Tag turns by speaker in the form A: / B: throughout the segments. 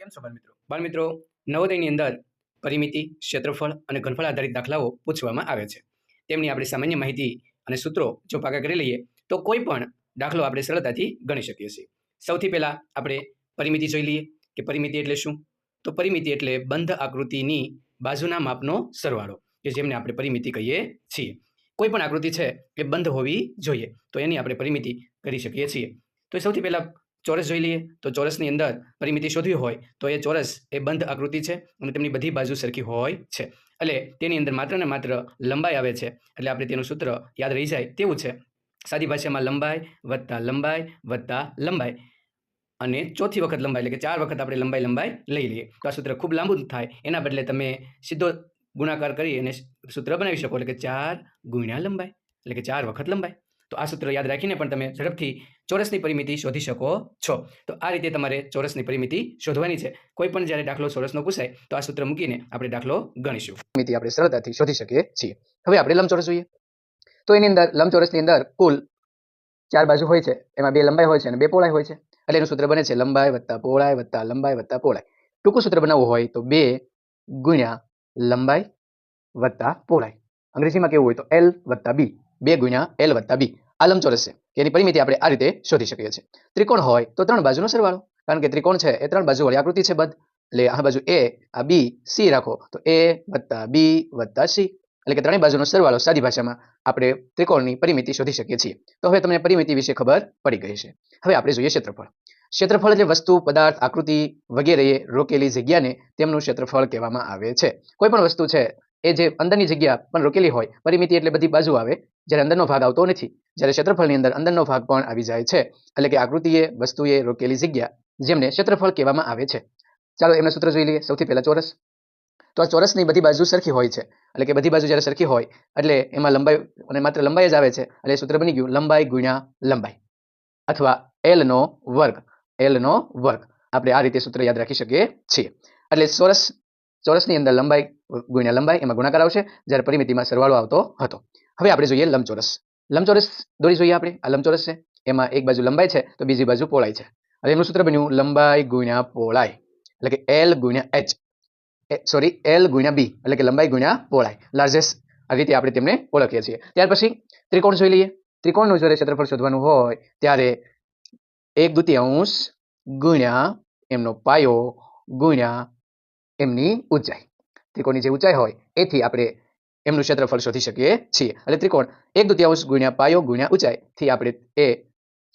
A: કેમ છો બાળમિત્રો બાળમિત્રો નવોદયની અંદર પરિમિતિ, ક્ષેત્રફળ અને ઘનફળ આધારિત દાખલાઓ પૂછવામાં આવે છે. તેમની આપણે સામાન્ય માહિતી અને સૂત્રો જો પાકા કરી લઈએ, તો કોઈ પણ દાખલો આપણે સરળતાથી ગણી શકીએ છીએ. સૌથી પહેલાં આપણે પરિમિતિ જોઈ લઈએ કે પરિમિતિ એટલે શું? તો પરિમિતિ એટલે બંધ આકૃતિની બાજુના માપનો સરવાળો, કે જેમને આપણે પરિમિતિ કહીએ છીએ. કોઈ પણ આકૃતિ છે એ બંધ હોવી જોઈએ, તો એની આપણે પરિમિતિ કરી શકીએ છીએ. તો સૌથી પહેલાં ચોરસ જોઈ લઈએ તો ચોરસની અંદર પરિમિતિ શોધવી હોય તો એ ચોરસ એ બંધ આકૃતિ છે અને તેમની બધી બાજુ સરખી હોય છે. એટલે તેની અંદર માત્ર ને માત્ર લંબાઈ આવે છે. એટલે આપણે તેનું સૂત્ર યાદ રહી જાય તેવું છે. સાદી ભાષામાં લંબાઈ વત્તા લંબાઈ વત્તા લંબાઈ. અને ચોથી વખત લંબાઈ એટલે કે ચાર વખત આપણે લંબાઈ લંબાઈ લઈ લઈએ. તો આ સૂત્ર ખૂબ લાંબુ થાય. એના બદલે તમે સીધો ગુણાકાર કરી અને સૂત્ર બનાવી શકો. એટલે કે ચાર ગુણ્યા લંબાઈ. એટલે કે ચાર વખત લંબાઈ. તો આ સૂત્ર યાદ રાખીને પણ તમે ઝડપથી ચોરસની પરિમિતિ શોધી શકો છો. તો આ રીતે તમારે ચોરસની પરિમિતિ શોધવાની છે. કોઈ પણ જ્યારે દાખલો ચોરસનો પૂછાય, તો આ સૂત્ર મૂકીને આપણે દાખલો ગણીશું. પરિમિતિ આપણે સરળતાથી શોધી શકીએ છીએ. હવે આપણે લંબચોરસ જોઈએ. તો એની અંદર, લંબચોરસની અંદર કુલ ચાર બાજુ હોય છે. એમાં બે લંબાઈ હોય છે અને બે પહોળાઈ હોય છે. એટલે એનું સૂત્ર બને છે લંબાઈ વત્તા પહોળાઈ વત્તા લંબાઈ વત્તા પહોળાઈ. ટૂંકું સૂત્ર બનાવવું હોય તો બે ગુણ્યા લંબાઈ વત્તા પહોળાઈ. અંગ્રેજીમાં કેવું હોય તો એલ વત્તા બી બે ગુણ્યા એલ વત્તા બી આ છે એની પરિમિતિ આપણે આ રીતે શોધી શકીએ છીએ. ત્રિકોણ હોય તો ત્રણ બાજુનો સરવાળો, કારણ કે ત્રિકોણ છે એ ત્રણ બાજુ વાળી આકૃતિ છે બધ, એટલે આ બાજુ એ આ બી સી રાખો, તો એ વત્તા બી વત્તા સી એટલે કે ત્રણેય બાજુનો સરવાળો સાદી ભાષામાં આપણે ત્રિકોણની પરિમિતિ શોધી શકીએ છીએ. તો હવે તમને પરિમિતિ વિશે ખબર પડી ગઈ છે. હવે આપણે જોઈએ ક્ષેત્રફળ. ક્ષેત્રફળ એટલે વસ્તુ, પદાર્થ, આકૃતિ વગેરેએ રોકેલી જગ્યાને તેમનું ક્ષેત્રફળ કહેવામાં આવે છે. કોઈ પણ વસ્તુ છે એ જે અંદરની જગ્યા પણ રોકેલી હોય, પરિમિતિ એટલે બધી બાજુ આવે, જ્યારે અંદરનો ભાગ આવતો નથી, જ્યારે ક્ષેત્રફળની અંદર અંદરનો ભાગ પણ આવી જાય છે. એટલે કે આકૃતિએ, વસ્તુએ રોકેલી જગ્યા, જેમને ક્ષેત્રફળ કહેવામાં આવે છે. ચાલો એમના સૂત્ર જોઈ લઈએ. સૌથી પહેલા ચોરસ. તો આ ચોરસની બધી બાજુ સરખી હોય છે. એટલે કે બધી બાજુ જ્યારે સરખી હોય, એટલે એમાં લંબાઈ, અને માત્ર લંબાઈ જ આવે છે. એટલે સૂત્ર બની ગયું લંબાઈ ગુણ્યા લંબાઈ, અથવા એલનો વર્ગ એલનો વર્ગ. આપણે આ રીતે સૂત્ર યાદ રાખી શકીએ છીએ. એટલે ચોરસ ચોરસની અંદર લંબાઈ, ગુણ્યા લંબાઈ એમાં ગુણાકાર આવશે જ્યારે પરિમિતિમાં સરવાળો આવતો હતો. હવે આપણે જોઈએ લંબચોરસ. લંબચોરસ દોરી જોઈએ આપણે. આ લંબચોરસ છે. એમાં એક બાજુ લંબાઈ છે તો બીજી બાજુ પહોળાઈ છે. હવે એનું સૂત્ર બન્યું લંબાઈ ગુણ્યા પહોળાઈ. એટલે કે એલ ગુણ્યા એચ સોરી એલ ગુણ્યા બી એટલે કે લંબાઈ ગુણ્યા પહોળાઈ. લાર્જેસ્ટ આ રીતે આપણે તેમને ઓળખીએ છીએ. ત્યાર પછી ત્રિકોણ જોઈ લઈએ. ત્રિકોણનું જ્યારે ક્ષેત્રફળ શોધવાનું હોય ત્યારે એક દ્વિતીયાંશ ગુણ્યા એમનો પાયો ગુણ્યા એમની ઊંચાઈ. ત્રિકોણની જે ઊંચાઈ હોય, એથી આપણે એમનું ક્ષેત્રફળ શોધી શકીએ છીએ. એટલે ત્રિકોણ એક દ્વિતીયાંશ ગુણ્યા પાયો ગુણ્યા ઊંચાઈથી આપણે એ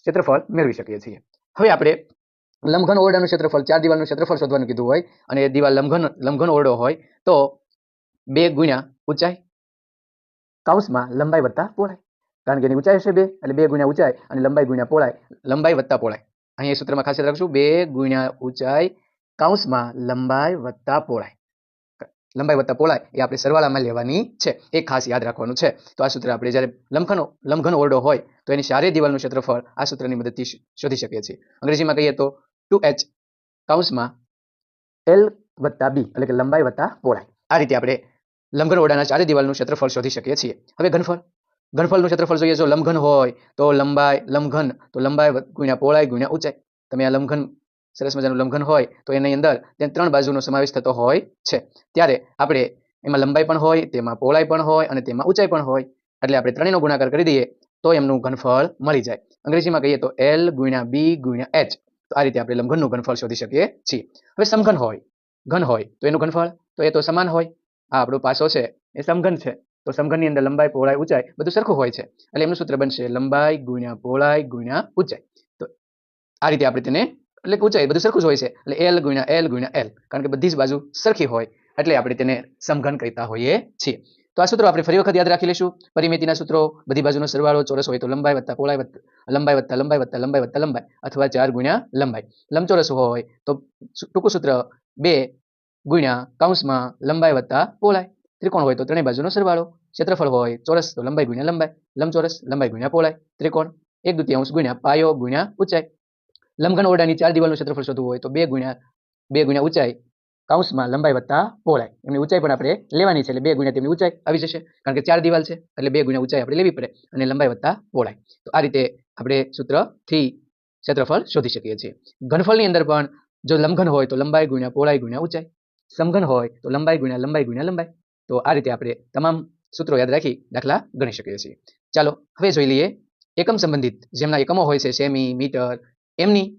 A: ક્ષેત્રફળ મેળવી શકીએ છીએ. હવે આપણે લંબઘન ઓરડાનું ક્ષેત્રફળ, ચાર દિવાલનું ક્ષેત્રફળ શોધવાનું કીધું હોય, અને એ દિવાલ લંબઘન લંબઘન ઓરડો હોય, તો બે ગુણ્યા ઊંચાઈ કાઉસમાં લંબાઈ વત્તા પહોળાઈ. કારણ કે એની ઊંચાઈ હશે બે, એટલે બે ગુણ્યા ઊંચાઈ અને લંબાઈ ગુણ્યા પહોળાઈ, લંબાઈ વત્તા પહોળાઈ. અહીંયા સૂત્રમાં ખાસ યાદ રાખશું, બે ગુણ્યા ઊંચાઈ કૌંસમાં લંબાઈ વત્તા પહોળાઈ. લંબાઈ વત્તા પહોળાઈ એ આપણે સરવાળામાં લેવાની છે. એ ખાસ યાદ રાખવાનું છે. તો આ સૂત્ર આપણે જ્યારે લંબઘન લંબઘન ઓરડો હોય, તો એની ચારે દિવાલનું ક્ષેત્રફળ આ સૂત્રની મદદથી શોધી શકીએ છીએ. અંગ્રેજીમાં કહીએ તો ટુ એચ કૌંસમાં એલ વત્તા બી, એટલે કે લંબાઈ વત્તા પહોળાઈ. આ રીતે આપણે લંબઘન ઓરડાના ચારે દિવાલનું ક્ષેત્રફળ શોધી શકીએ છીએ. હવે ઘનફળ. ઘનફળનું ક્ષેત્રફળ જોઈએ જો લંબઘન હોય, તો લંબાઈ લંબઘન, તો લંબાઈ ગુણ્યા પહોળાઈ ગુણ્યા ઊંચાઈ. તમે આ લંબઘન સરસ મજાનું લંઘન હોય તો એની અંદર ત્યાં ત્રણ બાજુનો સમાવેશ થતો હોય છે. ત્યારે આપણે એમાં લંબાઈ પણ હોય, તેમાં પહોળાઈ પણ હોય અને તેમાં ઊંચાઈ પણ હોય. એટલે આપણે ત્રણેયનો ગુણાકાર કરી દઈએ તો એમનું ઘનફળ મળી જાય. અંગ્રેજીમાં કહીએ તો એલ ગુણ્યા બી ગુણ્યા એચ તો આ રીતે આપણે લંઘનનું ઘનફળ શોધી શકીએ છીએ. હવે સમઘન હોય. ઘન હોય તો એનું ઘનફળ, તો એ તો સમાન હોય. આ આપણો પાસો છે. એ સમઘન છે. તો સમઘનની અંદર લંબાઈ, પહોળાઈ, ઊંચાઈ બધું સરખું હોય છે. એટલે એમનું સૂત્ર બનશે લંબાઈ ગુણ્યા પહોળાઈ ગુણ્યા ઊંચાઈ. તો આ રીતે આપણે તેને એટલે કે ઊંચાઈ બધું સરખું જ હોય છે. એટલે એલ ગુણ્યા એલ ગુણ્યા એલ કારણ કે બધી જ બાજુ સરખી હોય. એટલે આપણે તેને સમઘન કહેતા હોઈએ છીએ. તો આ સૂત્રો આપણે ફરી વખત યાદ રાખી લઈશું. પરિમિતિના સૂત્રો, બધી બાજુનો સરવાળો, ચોરસ હોય તો લંબાઈ વત્તા પહોળાઈ વત્તા, લંબાઈ વત્તા લંબાઈ વત્તા લંબાઈ વત્તા લંબાઈ અથવા ચાર ગુણ્યા લંબાઈ. લંબચોરસ હોય તો ટૂંકું સૂત્ર બે ગુણ્યા કૌંસમાં લંબાઈ વત્તા પહોળાઈ. ત્રિકોણ હોય તો ત્રણેય બાજુનો સરવાળો. ક્ષેત્રફળ હોય ચોરસ તો લંબાઈ ગુણ્યા લંબાઈ. લંબચોરસ લંબાઈ ગુણ્યા પહોળાઈ. ત્રિકોણ એક દ્વિતીયાંશ ગુણ્યા પાયો ગુણ્યા ઊંચાઈ. લંબઘન ઓરડાની ચાર દિવાલનું ક્ષેત્રફળ શોધવું હોય તો બે ગુણ્યા બે ગુણ્યા ઊંચાઈ કૌંસમાં લંબાઈ વત્તા પહોળાઈ એમની ઊંચાઈ પણ આપણે લેવાની છે એટલે બે ગુણ્યા તેમની ઊંચાઈ આવી જશે. કારણ કે ચાર દિવાલ છે એટલે બે ગુણ્યા ઊંચાઈ આપણે લેવી પડે અને લંબાઈ વત્તા પહોળાઈ તો આ રીતે આપણે સૂત્રથી ક્ષેત્રફળ શોધી શકીએ છીએ. ઘનફળની અંદર પણ જો લંબઘન હોય તો લંબાઈ ગુણ્યા પહોળાઈ ગુણ્યા ઊંચાઈ. સમઘન હોય તો લંબાઈ ગુણ્યા લંબાઈ ગુણ્યા લંબાઈ. તો આ રીતે આપણે તમામ સૂત્રો યાદ રાખી દાખલા ગણી શકીએ છીએ. ચાલો હવે જોઈ લઈએ એકમ સંબંધિત જેમના એકમો હોય છે સેમી, મીટર એમની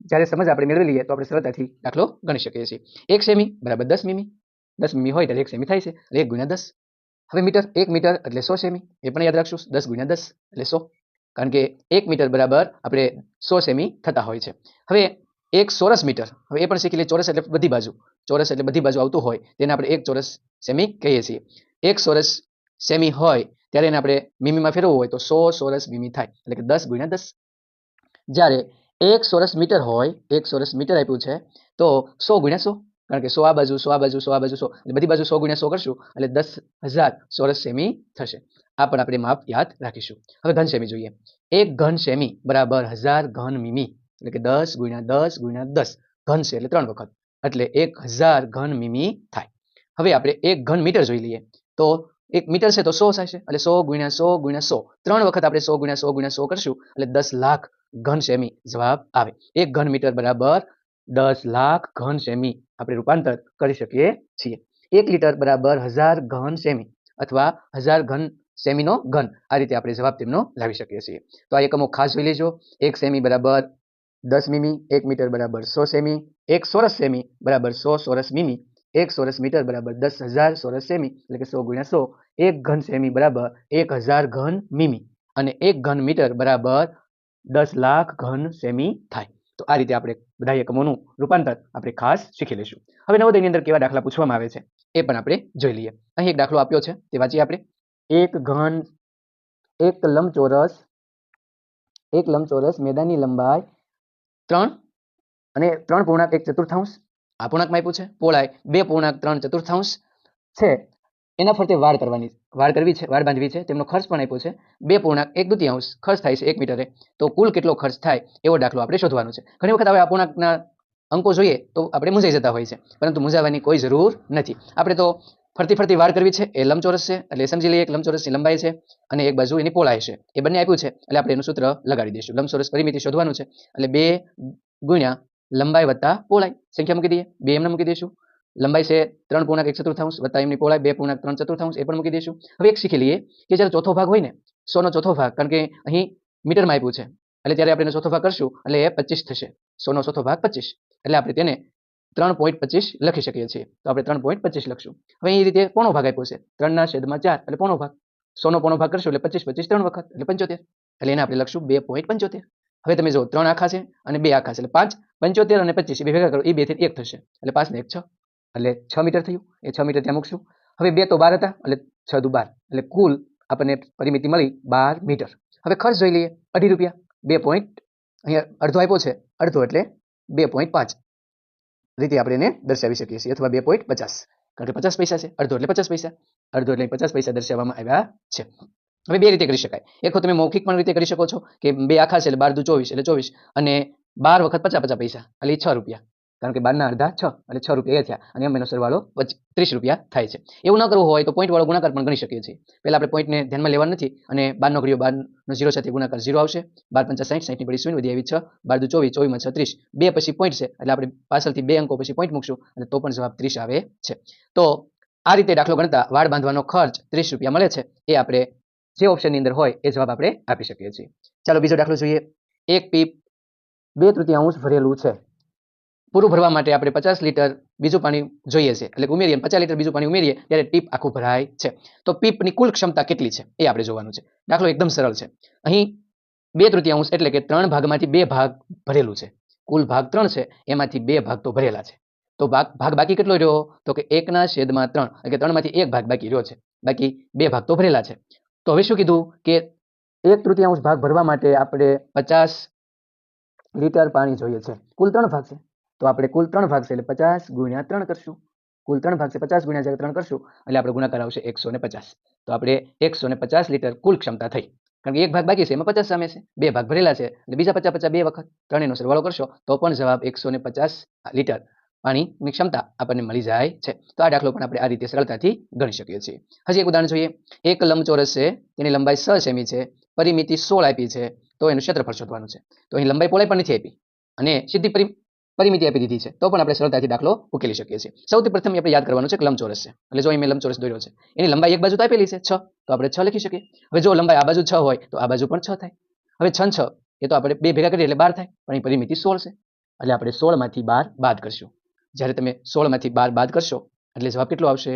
A: જ્યારે સમજ આપણે મેળવી લઈએ તો આપણે સરળતાથી દાખલો ગણી શકીએ છીએ. એક સેમી બરાબર દસ મીમી. દસ મીમી હોય ત્યારે એક સેમી થાય છે. એટલે એક ગુણ્યા દસ. હવે મીટર, એક મીટર એટલે સો સેમી. એ પણ યાદ રાખશું. દસ ગુણ્યા દસ એટલે સો. કારણ કે એક મીટર બરાબર આપણે સો સેમી થતા હોય છે. હવે એક ચોરસ મીટર. હવે એ પણ શીખી લઈએ. ચોરસ એટલે બધી બાજુ. ચોરસ એટલે બધી બાજુ આવતું હોય. તેને આપણે એક ચોરસ સેમી કહીએ છીએ. એક ચોરસ સેમી હોય ત્યારે એને આપણે મીમીમાં ફેરવવું હોય તો સો ચોરસ મીમી થાય. એટલે કે દસ ગુણ્યા દસ. જ્યારે એક ચોરસ મીટર હોય, એક ચોરસ મીટર આપ્યું છે, તો સો ગુણ્યા સો, કારણ કે સો આ બાજુ, સો આ બાજુ, સો આ બાજુ, સો બધી બાજુ સો ગુણ્યા સો કરશું, એટલે દસ હજાર ચોરસ સેમી થશે. આ પણ આપણે માપ યાદ રાખીશું. હવે ઘન સેમી જોઈએ. એક ઘન સેમી બરાબર હજાર ઘન મીમી, એટલે કે દસ ગુણ્યા દસ ગુણ્યા દસ, ઘન છે એટલે ત્રણ વખત, એટલે એક હજાર ઘન મીમી થાય. હવે આપણે એક ઘન મીટર જોઈ લઈએ. તો એક મીટર છે તો સો થશે, એટલે સો ગુણ્યા સો ગુણ્યા સો, ત્રણ વખત આપણે સો ગુણ્યા સો ગુણ્યા સો કરશું, એટલે દસ લાખ ઘન સેમી. જવાબ આવે. એક ઘન મીટર બરાબર દસ લાખ ઘન સેમી આપણે રૂપાંતર કરી શકીએ છીએ. એક લીટર બરાબર હજાર ઘન સેમી અથવા હજાર ઘન સેમીનો ઘન. આ રીતે આપણે જવાબ તેમનો લાવી શકીએ છીએ. તો આ એકમો ખાસ જોઈ લેજો. એક સેમી બરાબર દસ મીમી, એક મીટર બરાબર સો સેમી, એક સોરસ સેમી બરાબર સો સોરસ મીમી, એક સોરસ મીટર બરાબર દસ હજાર સોરસ સેમી, એટલે કે સો ગુણ્યા સો, એક ઘન સેમી બરાબર એક હજાર ઘન મીમી. અને એક ઘન મીટર બરાબર દસ લાખ ઘન સેમી થાય. તો આ રીતે આપણે બધા એકમોનું રૂપાંતર આપણે ખાસ શીખી લઈશું. હવે નવોદયની અંદર કેવા દાખલા પૂછવામાં આવે છે, એ પણ આપણે જોઈ લઈએ. અહીં એક દાખલો આપ્યો છે, તે વાંચીએ આપણે. એક ઘન, એક લંબચોરસ એક લંબચોરસ મેદાનની લંબાઈ ત્રણ અને ત્રણ પૂર્ણાંક એક ચતુર્થાંશ. આ પૂર્ણાંકમાં આપ્યું છે પોળાય બે પૂર્ણાંક ત્રણ ચતુર્થાંશ છે. એના ફરતે વાળ કરવાની વાળ કરવી છે વાળ બાંધવી છે. તેમનો ખર્ચ પણ આપ્યો છે. બે પૂર્ણાંક, એક દ્વિતીયાંશ ખર્ચ થાય છે, એક મીટરે. તો કુલ કેટલો ખર્ચ થાય એવો દાખલો આપણે શોધવાનો છે. ઘણી વખત હવે આ પૂર્ણાંકના અંકો જોઈએ તો આપણે મૂંઝાઈ જતા હોય છે, પરંતુ મૂંઝાવાની કોઈ જરૂર નથી. આપણે તો ફરતી ફરતી વાર કરવી છે, એ લંબચોરસ છે, એટલે સમજી લઈએ એક લંબચોરસની લંબાઈ છે અને એક બાજુ એની પોળાય છે. એ બંને આપ્યું છે, એટલે આપણે એનું સૂત્ર લગાડી દઈશું. લંબચોરસ પરિમિતિ શોધવાનું છે, એટલે બે ગુણ્યા લંબાઈ વત્તા પોળાઈ સંખ્યા મૂકી દઈએ, બે એમને મૂકી દઈશું. લંબાઈ છે ત્રણ પૂર્ણાંક એક ચતુર્થાંશ વત્તા એમની પહોળાઈ બે પૂર્ણાંક ત્રણ ચતુર્થાંશ એ પણ મૂકી દઈશું. હવે એક શીખી લઈએ કે જ્યારે ચોથો ભાગ હોય ને, સોનો ચોથો ભાગ, કારણ કે અહીં મીટરમાં આપ્યું છે. એટલે ત્યારે આપણે એનો ચોથો ભાગ કરશું, એટલે એ પચીસ થશે. સોનો ચોથો ભાગ પચીસ. એટલે આપણે તેને ત્રણ પોઈન્ટ પચીસ લખી શકીએ છીએ. તો આપણે ત્રણ પોઈન્ટ પચીસ લખશું. હવે એ રીતે પોણો ભાગ આપ્યો છે. ત્રણના છેદમાં ચાર, એટલે પોણો ભાગ. સોનો પોણો ભાગ કરશું, એટલે પચીસ પચીસ ત્રણ વખત, એટલે પંચોતેર. એટલે એને આપણે લખશું બે પોઈન્ટ પંચોતેર. હવે તમે જો ત્રણ આખા છે અને બે આખા છે. એટલે પાંચ, પંચોતેર અને પચીસ બે ભેગા કરો, એ બેથી એક થશે. એટલે પાંચ ને એક છ. એટલે છ મીટર થયું. એ છ મીટર ત્યાં મૂકશું. હવે બે તો બાર હતા, એટલે છ દુ બાર. એટલે કુલ આપણને પરિમિતિ મળી બાર મીટર. હવે ખર્ચ જોઈ લઈએ. અઢી રૂપિયા. બે પોઈન્ટ, અહીંયા અડધો આપ્યો છે. અડધો એટલે બે પોઈન્ટ પાંચ. રીતે આપણે એને દર્શાવી શકીએ છીએ. અથવા બે પોઈન્ટ પચાસ. કારણ કે પચાસ પૈસા છે. અડધો એટલે પચાસ પૈસા. અડધો એટલે પચાસ પૈસા દર્શાવવામાં આવ્યા છે. હવે બે રીતે કરી શકાય. એક તમે મૌખિક પણ રીતે કરી શકો છો કે બે આખા છે એટલે બાર દુ ચોવીસ એટલે ચોવીસ. અને બાર વખત પચાસ પચાસ પૈસા. એટલે છ રૂપિયા. કારણ કે બારના અડધા છ એટલે છ રૂપિયા એ થયા અને એમ એનો સરવાળો ત્રીસ રૂપિયા થાય છે. એવું ન કરવું હોય તો પોઈન્ટ વાળો ગુણાકાર પણ ગણી શકીએ છીએ. પહેલા આપણે પોઈન્ટને ધ્યાનમાં લેવાનું નથી અને બારનો ઘડીઓ બારનો ઝીરો સાથે ગુણાકાર ઝીરો આવશે. બાર પંચા સાઠ સાઠની પડી શૂન્ય વધી આવી છ. બાર દુ ચોવીસ ચોવીસમાં છત્રીસ બે પછી પોઈન્ટ છે, એટલે આપણે પાછળથી બે અંકો પછી પોઈન્ટ મૂકશું અને તો પણ જવાબ ત્રીસ આવે છે. તો આ રીતે દાખલો ગણતા વાળ બાંધવાનો ખર્ચ ત્રીસ રૂપિયા મળે છે. એ આપણે જે ઓપ્શનની અંદર હોય એ જવાબ આપણે આપી શકીએ છીએ. ચાલો બીજો દાખલો જોઈએ. એક પીપ બે તૃતીયાંશ ભરેલું છે. પૂરું ભરવા માટે આપણે પચાસ લીટર બીજું પાણી જોઈએ છે. એટલે ઉમેરીએ પચાસ લીટર બીજું પાણી ઉમેરીએ ત્યારે ટીપ આખું ભરાય છે. તો પીપની કુલ ક્ષમતા કેટલી છે? એ આપણે જોવાનું છે. દાખલો એકદમ સરળ છે. અહીં બે તૃતીયાંશ એટલે કે ત્રણ ભાગમાંથી બે ભાગ ભરેલું છે. કુલ ભાગ ત્રણ છે, એમાંથી બે ભાગ તો ભરેલા છે. તો ભાગ ભાગ બાકી કેટલો રહ્યો? તો કે એકના છેદમાં ત્રણ, એટલે કે ત્રણમાંથી એક ભાગ બાકી રહ્યો છે. બાકી બે ભાગ તો ભરેલા છે. તો હવે શું કીધું? કે એક તૃતીયાંશ ભાગ ભરવા માટે આપણે પચાસ લીટર પાણી જોઈએ છે. કુલ ત્રણ ભાગ છે. તો આપણે કુલ ત્રણ ભાગ છે એટલે પચાસ ગુણ્યા ત્રણ કરશું. કુલ ત્રણ ભાગ છે, પચાસ ગુણ્યા જ્યારે ત્રણ કરશું, એટલે આપણે ગુણાકાર આવશે એકસો ને પચાસ. તો આપણે એકસો ને પચાસ લીટર કુલ ક્ષમતા થઈ. કારણ કે એક ભાગ બાકી છે, એમાં પચાસ સામે છે. બે ભાગ ભરેલા છે, એટલે બીજા પચાસ પચાસ બે વખત. ત્રણેયનો સરવાળો કરશો, તો પણ જવાબ એકસો ને પચાસ લીટર પાણીની ક્ષમતા આપણને મળી જાય છે. તો આ દાખલો પણ આપણે આ રીતે સરળતાથી ગણી શકીએ છીએ. હજી એક ઉદાહરણ જોઈએ. એક લંબચોરસ છે, તેની લંબાઈ સ સેમી છે, પરિમિતિ સોળ આપી છે, તો એનું ક્ષેત્રફળ શોધવાનું છે. તો અહીં લંબાઈ પહોળાઈ પણ નથી આપી. અને સીધી પરિમિતિ આપી દીધી છે, તો પણ આપણે સરળતાથી દાખલો ઉકેલી શકીએ છીએ. સૌથી પ્રથમ આપણે યાદ કરવાનું છે કે લંબચોરસ છે. એટલે જો અહીં મેં લંબચોરસ દોર્યો છે, એની લંબાઈ એક બાજુ તો આપેલી છે, છ, તો આપણે છ લખી શકીએ. હવે જો લંબાઈ આ બાજુ છ હોય, તો આ બાજુ પણ છ થાય. હવે છ છ, એ તો આપણે બે ભેગા કરીએ એટલે બાર થાય, પણ એ પરિમિતિ સોળ છે. એટલે આપણે સોળમાંથી બાર બાદ કરશું. જ્યારે તમે સોળમાંથી બાર બાદ કરશો, એટલે જવાબ કેટલો આવશે?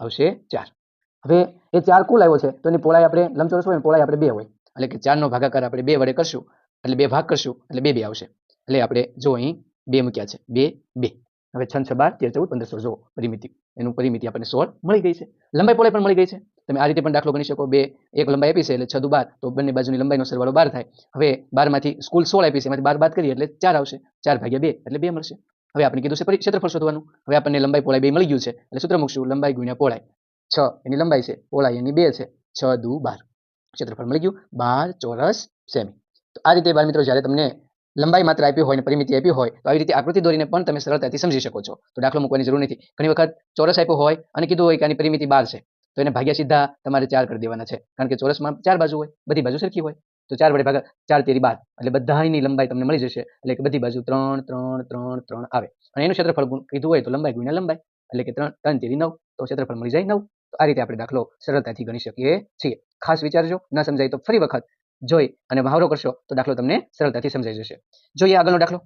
A: આવશે ચાર. હવે એ ચાર કુલ આવ્યો છે, તો એની પહોળાઈ આપણે લંબચોરસ હોય ને, પહોળાઈ આપણે બે હોય. એટલે કે ચારનો ભાગાકાર આપણે બે વડે કરશું, એટલે બે ભાગ કરશું, એટલે બે બે આવશે. એટલે આપણે જો અહીં બે મૂક્યા છે. બે બે. હવે છ છ, બાર, તેર, ચૌદ, પંદર, સોળ. જુઓ, પરિમિતિ. એનું પરિમિતિ આપણને સોળ મળી ગઈ છે. લંબાઈ પહોળાઈ પણ મળી ગઈ છે. તમે આ રીતે પણ દાખલો ગણી શકો. બે, એક લંબાઈ આપી છે એટલે છ દુ બાર. તો બંને બાજુની લંબાઈનો સરવાળો બાર થાય. હવે બારમાંથી સ્કૂલ સોળ આપી છે. એમાંથી બાર બાદ કરીએ એટલે ચાર આવશે. ચાર ભાગ્યા બે એટલે બે મળશે. હવે આપણે કીધું છે ક્ષેત્રફળ શોધવાનું. હવે આપણને લંબાઈ પહોળાઈ બે મળી ગયું છે. એટલે સૂત્ર મૂકશું. લંબાઈ ગુણ્યા પહોળાઈ છ, એની લંબાઈ છે. પહોળાઈ એની બે છે. છ દુ બાર. ક્ષેત્રફળ મળી ગયું. બાર ચોરસ સેમી. તો આ રીતે બાળ મિત્રો, જ્યારે તમને લંબાઈ માત્ર આપી હોય અને પરિમિતિ આપી હોય, તો આવી રીતે આકૃતિ દોરીને પણ તમે સરળતાથી સમજી શકો છો. તો દાખલો મૂકવાની જરૂર નથી. ઘણી વખત ચોરસ આપ્યો હોય અને કીધું હોય કે આની પરિમિતિ બાર છે, તો એને ભાગ્યા સીધા તમારે ચાર કરી દેવાના છે. કારણ કે ચોરસમાં ચાર બાજુ હોય, બધી બાજુ સરખી હોય. તો ચાર વડે ભાગા ચાર તેરી બાર. એટલે બધાની લંબાઈ તમને મળી જશે. એટલે કે બધી બાજુ ત્રણ ત્રણ ત્રણ ત્રણ આવે. અને એનું ક્ષેત્રફળ કીધું હોય તો લંબાઈ ગુણ્યા લંબાઈ. એટલે કે ત્રણ ત્રણ તેરી નવ, તો ક્ષેત્રફળ મળી જાય નવ. તો આ રીતે આપણે દાખલો સરળતાથી ગણી શકીએ છીએ. ખાસ વિચારજો. ન સમજાય તો ફરી વખત જોઈ અને મહાવરો કરશો તો દાખલો તમને સરળતાથી સમજાઈ જશે. જોઈએ આગળનો દાખલો.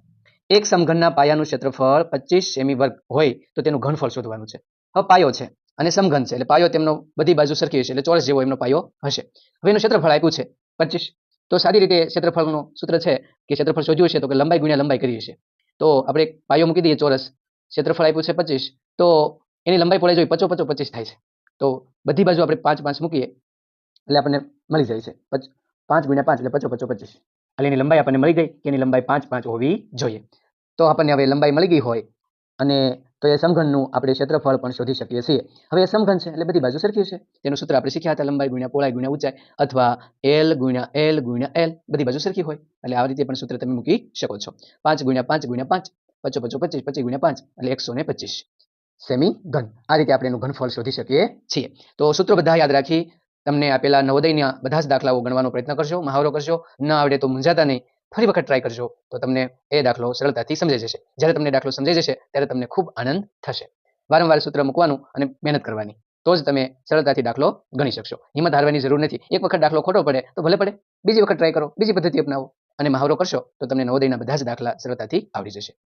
A: એક સમઘનના પાયાનું ક્ષેત્રફળ પચીસ સેમી વર્ગ હોય તો તેનું ઘનફળ શોધવાનું છે. હવે પાયો છે અને સમઘન છે એટલે પાયો તેમનો બધી બાજુ સરખી હશે એટલે ચોરસ જેવો એમનો પાયો હશે. હવે એનું ક્ષેત્રફળ આપ્યું છે પચીસ. તો સારી રીતે ક્ષેત્રફળનું સૂત્ર છે કે ક્ષેત્રફળ શોધ્યું છે તો કે લંબાઈ ગુણ્યા લંબાઈ કરી હશે તો આપણે પાયો મૂકી દઈએ ચોરસ. ક્ષેત્રફળ આપ્યું છે પચીસ. તો એની લંબાઈ પડે જોઈ પચો પચો પચીસ થાય છે. તો બધી બાજુ આપણે પાંચ પાંચ મૂકીએ એટલે આપણને મળી જાય છે. પચ- ગુણ્યા પાંચ એટલે પચો પચો પચીસ. એટલે એની લંબાઈ આપણને મળી ગઈ કે એની લંબાઈ પાંચ પાંચ હોવી જોઈએ. તો આપણને હવે લંબાઈ મળી ગઈ હોય અને તો એ સમઘનનું આપણે ક્ષેત્રફળ પણ શોધી શકીએ છીએ. હવે એ સમઘન છે એટલે બધી બાજુ સરખી છે. તેનું સૂત્ર આપણે શીખ્યા હતા, લંબાઈ ગુણ્યા પહોળાઈ ગુણ્યા ઊંચાઈ અથવા એલ ગુણ્યા એલ ગુણ્યા એલ બધી બાજુ સરખી હોય. એટલે આ રીતે પણ સૂત્ર તમે મૂકી શકો છો. પાંચ ગુણ્યા પાંચ ગુણ્યા પાંચ, પચો પચો પચીસ પચીસ ગુણ્યા પાંચ એટલે એકસો ને પચીસ. સેમી ઘન. આ રીતે આપણે એનું ઘનફળ શોધી શકીએ છીએ. તો સૂત્રો બધા યાદ રાખી તમને આપેલા નવોદયના બધા જ દાખલાઓ ગણવાનો પ્રયત્ન કરશો મહાવરો કરશો ન આવડે તો મૂંઝાતા નહીં, ફરી વખત ટ્રાય કરજો, તો તમને એ દાખલો સરળતાથી સમજાઈ જશે. જ્યારે તમને દાખલો સમજાઈ જશે, ત્યારે તમને ખૂબ આનંદ થશે. વારંવાર સૂત્ર મૂકવાનું અને મહેનત કરવાની, તો જ તમે સરળતાથી દાખલો ગણી શકશો. હિંમત હારવાની જરૂર નથી. એક વખત દાખલો ખોટો પડે, તો ભલે પડે. બીજી વખત ટ્રાય કરો, બીજી પદ્ધતિ અપનાવો અને મહાવરો કરશો, તો તમને નવોદયના બધા જ દાખલા સરળતાથી આવડી જશે.